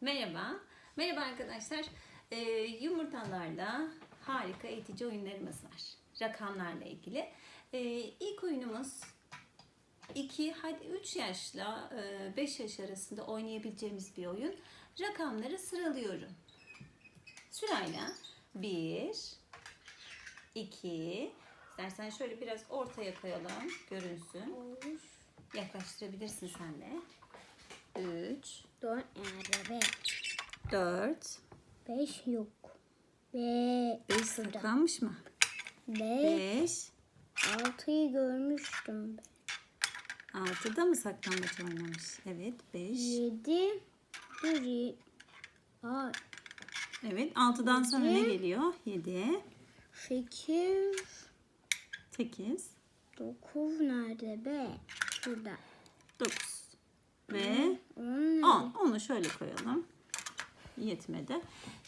Merhaba. Merhaba arkadaşlar. Ee, yumurtalarla harika eğitici oyunlarımız var. Rakamlarla ilgili. Ee, ilk oyunumuz 2 hadi 3 yaşla 5 yaş arasında oynayabileceğimiz bir oyun. Rakamları sıralıyorum. Sırayla 1 2 İstersen şöyle biraz ortaya koyalım. Görünsün. Yaklaştırabilirsin sen de. 3 Dört nerede be? 4 Beş yok. Be. 5 saklanmış mı? Be. 5 Altıyı görmüştüm. 6'da mı saklambaç oynamış? Evet 5 Yedi. Dur. ye- Aa, Evet 6'dan sonra ne Yedi. geliyor? 7 sekiz. 8 Dokuz nerede be? Şurada. 9 ve On 10. Onu şöyle koyalım. Yetmedi.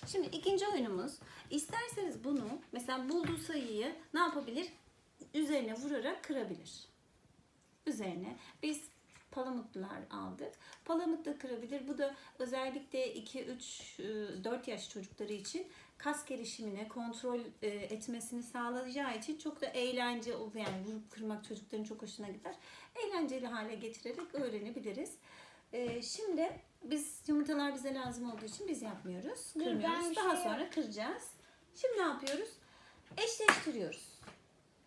Şimdi ikinci oyunumuz. İsterseniz bunu mesela bulduğu sayıyı ne yapabilir? Üzerine vurarak kırabilir. Üzerine biz palamutlar aldık. Palamut da kırabilir. Bu da özellikle 2, 3, 4 yaş çocukları için kas gelişimine kontrol e, etmesini sağlayacağı için çok da eğlence oluyor. Yani vurup kırmak çocukların çok hoşuna gider. Eğlenceli hale getirerek öğrenebiliriz. E, Şimdi biz yumurtalar bize lazım olduğu için biz yapmıyoruz. Kırmıyoruz. Daha şey sonra kıracağız. Şimdi ne yapıyoruz? Eşleştiriyoruz.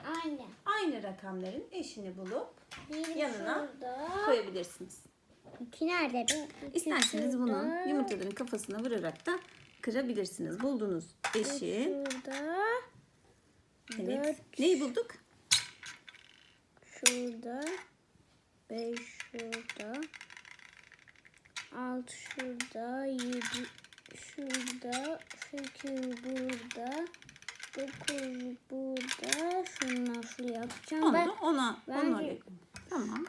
Aynen. Aynı rakamların eşini bulup Bir Yanına şurada. koyabilirsiniz. İki nerede? İki İsterseniz şurada. bunu yumurtaların kafasına vurarak da kırabilirsiniz. Bulduğunuz Üç eşi. Şurada. Evet. Dört Neyi bulduk? Şurada. Beş şurada. Altı şurada. Yedi şurada. Sekiz burada. Dokuz burada. Şunu nasıl yapacağım? Onu ben da ona, ben ona. Tamam.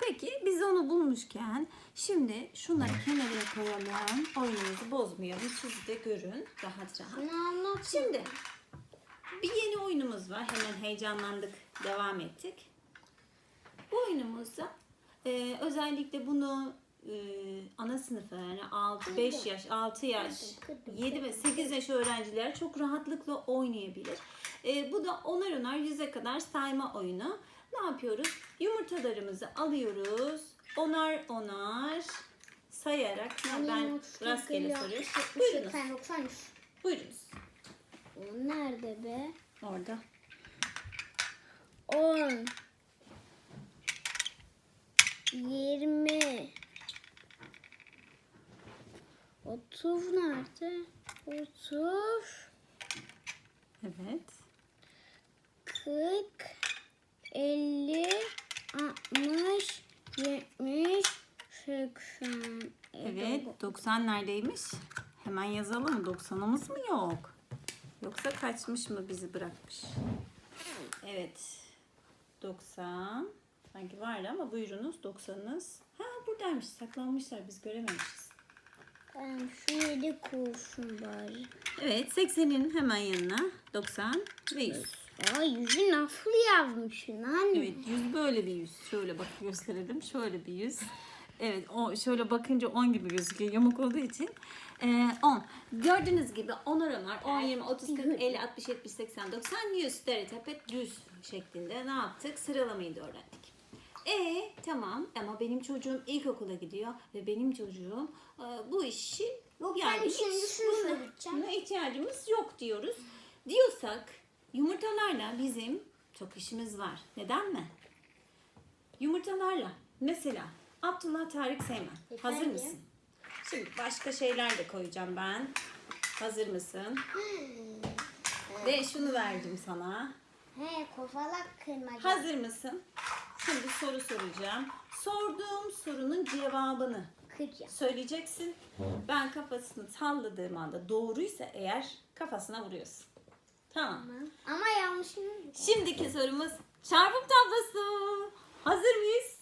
Peki biz onu bulmuşken şimdi şunları kenara koyalım. Oyunumuzu bozmayalım. Siz de görün rahat rahat. Şimdi bir yeni oyunumuz var. Hemen heyecanlandık. Devam ettik. Bu oyunumuzda e, özellikle bunu e, ana sınıfa yani 6, 5 yaş, 6 yaş, Kırdım, kırdım, 7 ve 8 yaş öğrenciler çok rahatlıkla oynayabilir. E, bu da onar onar yüze kadar sayma oyunu. Ne yapıyoruz? Yumurtalarımızı alıyoruz. Onar onar sayarak ben rastgele soruyorum. Buyurunuz. Buyurunuz. O nerede be? Orada. On. Yirmi. Otuz nerede? Otuz. Evet. Kırk. Elli. Altmış. Yetmiş. Seksen. Evet. 90 neredeymiş? Hemen yazalım mı? 90'ımız mı yok? Yoksa kaçmış mı bizi bırakmış? Evet. 90. Sanki vardı ama buyurunuz 90'ınız. Ha buradaymış. Saklanmışlar. Biz görememişiz. Ben şu yedi kurşun bari. Evet. 80'in hemen yanına 90 ve 100. Aa yüzü nasıl yazmışsın anne? Evet. 100 böyle bir yüz. Şöyle bak gösterelim. Şöyle bir yüz. Evet. O şöyle bakınca 10 gibi gözüküyor. Yamuk olduğu için. Ee, 10. Gördüğünüz gibi 10 oranlar 10, 20, 30, 40, 50, 60, 70, 80, 90, 100 dere tepe düz şeklinde ne yaptık? Sıralamayı da öğrendik. E tamam ama benim çocuğum ilkokula gidiyor ve benim çocuğum e, bu işi yok yani Ben hiç şunu buna- ihtiyacımız yok diyoruz. Diyorsak yumurtalarla bizim çok işimiz var. Neden mi? Yumurtalarla mesela Abdullah Tarık Seymen. Hazır Efendim? mısın? Şimdi başka şeyler de koyacağım ben. Hazır mısın? Ve şunu verdim sana. He kofalak kırmaca. Hazır mısın? Şimdi soru soracağım. Sorduğum sorunun cevabını Kıracağım. söyleyeceksin. Ben kafasını salladığım anda doğruysa eğer kafasına vuruyorsun. Tamam. Ama yanlışını Şimdiki sorumuz çarpım tablosu. Hazır mıyız?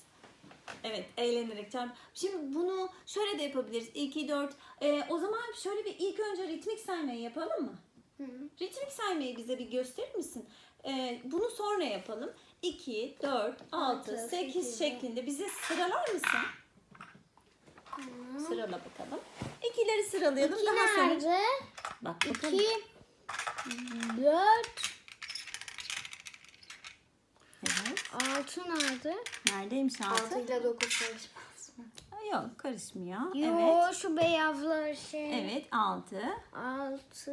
Evet, eğlenerek çarp. Şimdi bunu şöyle de yapabiliriz. 2, 4. Ee, o zaman şöyle bir ilk önce ritmik saymayı yapalım mı? Hı. Ritmik saymayı bize bir gösterir misin? Ee, bunu sonra yapalım. 2, 4, 6, Altı, 8 sekiz, şeklinde bize sıralar mısın? sırala bakalım. İkileri sıralayalım. İki Daha sonra. nerede? Bak bakalım. İki, dört, Evet. altı nerede? Neredeymiş altı? 6 ile 9 karışmaz mı? Aa, Yok karışmıyor. Yo Evet. şu beyazlar şey. Evet 6, Altı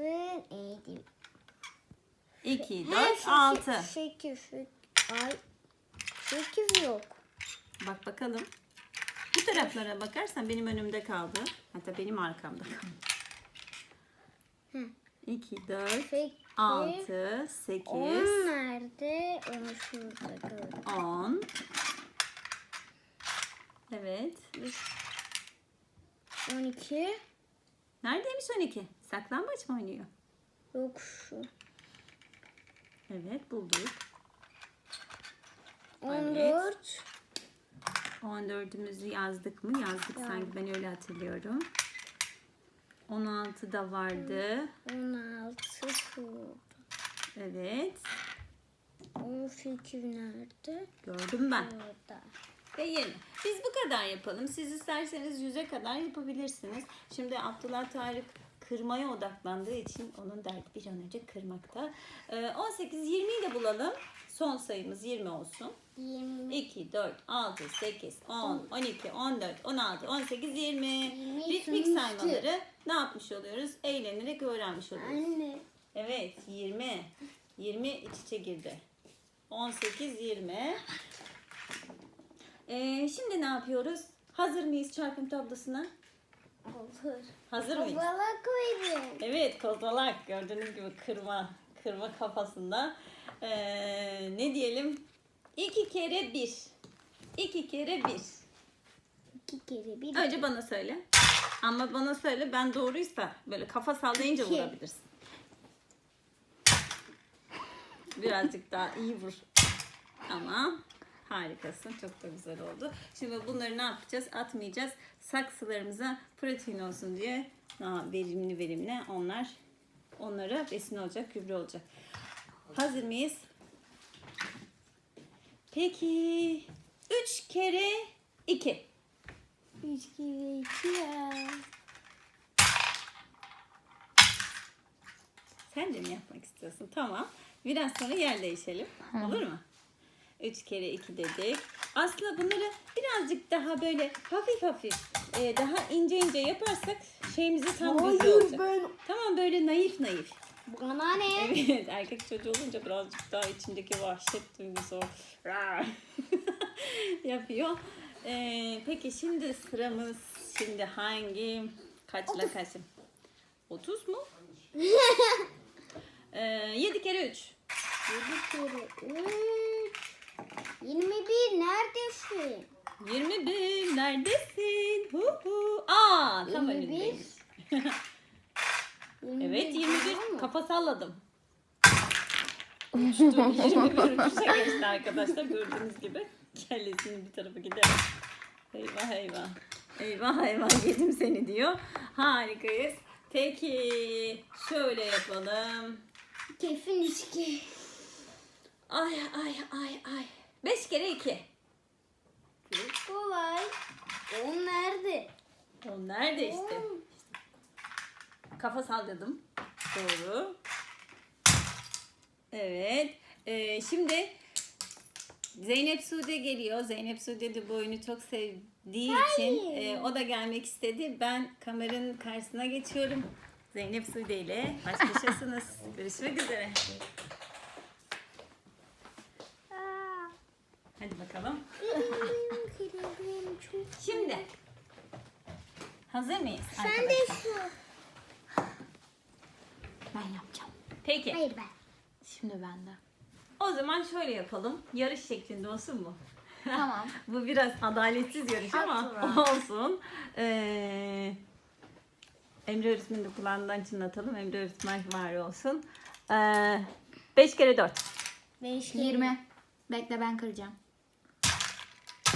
neydi? 2, He, 4, sekiz, 6. Sekiz, sekiz. Ay, sekiz yok. Bak bakalım. Bu taraflara bakarsan benim önümde kaldı. Hatta benim arkamda kaldı. Hı. 2, 4, Sekiz. 6, 8, On nerede? Onu şurada gördüm. 10. Evet. On iki. Neredeymiş 12? Saklambaç mı oynuyor? Yok şu. Evet bulduk. On Evet. dört. 14'ümüzü yazdık mı? Yazdık sanki ben öyle hatırlıyorum. 16 da vardı. On altı şurada. Evet. On sekiz nerede? Gördüm ben. Orada. Ve 20. Biz bu kadar yapalım. Siz isterseniz 100'e kadar yapabilirsiniz. Şimdi Abdullah Tarık kırmaya odaklandığı için onun derdi bir an önce kırmakta. Ee, 18, 20'yi de bulalım. Son sayımız 20 olsun. Yirmi. 2, 4, 6, 8, 10, 12, 14, 16, 18, 20. Yirmi Ritmik sonuçta. saymaları ne yapmış oluyoruz? Eğlenerek öğrenmiş oluyoruz. Anne. Evet 20. 20 iç içe girdi. 18 20. Ee, şimdi ne yapıyoruz? Hazır mıyız çarpım tablosuna? Olur. Hazır mıyız? Balık koydum. Evet kozalak gördüğünüz gibi kırma kırma kafasında. Ee, ne diyelim? İki kere bir. İki kere bir. İki kere bir. Önce bana söyle. Ama bana söyle ben doğruysa böyle kafa sallayınca İki. vurabilirsin. Birazcık daha iyi vur. Ama harikasın. Çok da güzel oldu. Şimdi bunları ne yapacağız? Atmayacağız. Saksılarımıza protein olsun diye ha, verimli verimli onlar onlara besin olacak, gübre olacak. Hazır mıyız? Peki. Üç kere iki. Üç kere iki ya. Sen de mi yapmak istiyorsun? Tamam. Biraz sonra yer değişelim. Olur mu? Üç kere iki dedik. Aslında bunları birazcık daha böyle hafif hafif e, daha ince ince yaparsak şeyimizi tam güzel Hayır olacak. ben. Tamam böyle naif naif. Bana ne? Evet erkek çocuğu olunca birazcık daha içindeki vahşet duygusu yapıyor. Ee, peki şimdi sıramız şimdi hangi kaçla kaçım? 30 mu? ee, 7 kere 3. Yedi kere üç. Yirmi bir neredesin? 21 neredesin? Hu hu. Aa tam 21. önündeymiş. Yirmi Evet bir 21 doğru mu? kafa salladım. Uçtu 21 uçuşa geçti arkadaşlar gördüğünüz gibi. Kellesinin bir tarafa gider. Eyvah eyvah. Eyvah eyvah yedim seni diyor. Harikayız. Peki şöyle yapalım. Keyfin içki. Ay ay ay ay. 5 kere 2. Çok kolay. O nerede? O nerede işte? On. Kafa salladım. Doğru. Evet. Ee, şimdi Zeynep Sude geliyor. Zeynep Sude de bu oyunu çok sevdiği için e, o da gelmek istedi. Ben kameranın karşısına geçiyorum. Zeynep Sude ile baş başasınız. Görüşmek üzere. Aa, Hadi bakalım. benim kırıldım çok. Şimdi hazır mıyız Sen de şu. Ben yapacağım. Peki. Hayır ben. Şimdi bende. O zaman şöyle yapalım. Yarış şeklinde olsun mu? Tamam. Bu biraz adaletsiz yarış ama olsun. Ee, Emre öğretmeni de kulağından çınlatalım. Emre öğretmen var olsun. 5 kere 4. Beş kere. 20. Bekle ben kıracağım.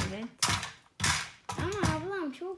Evet. Ama ablam çok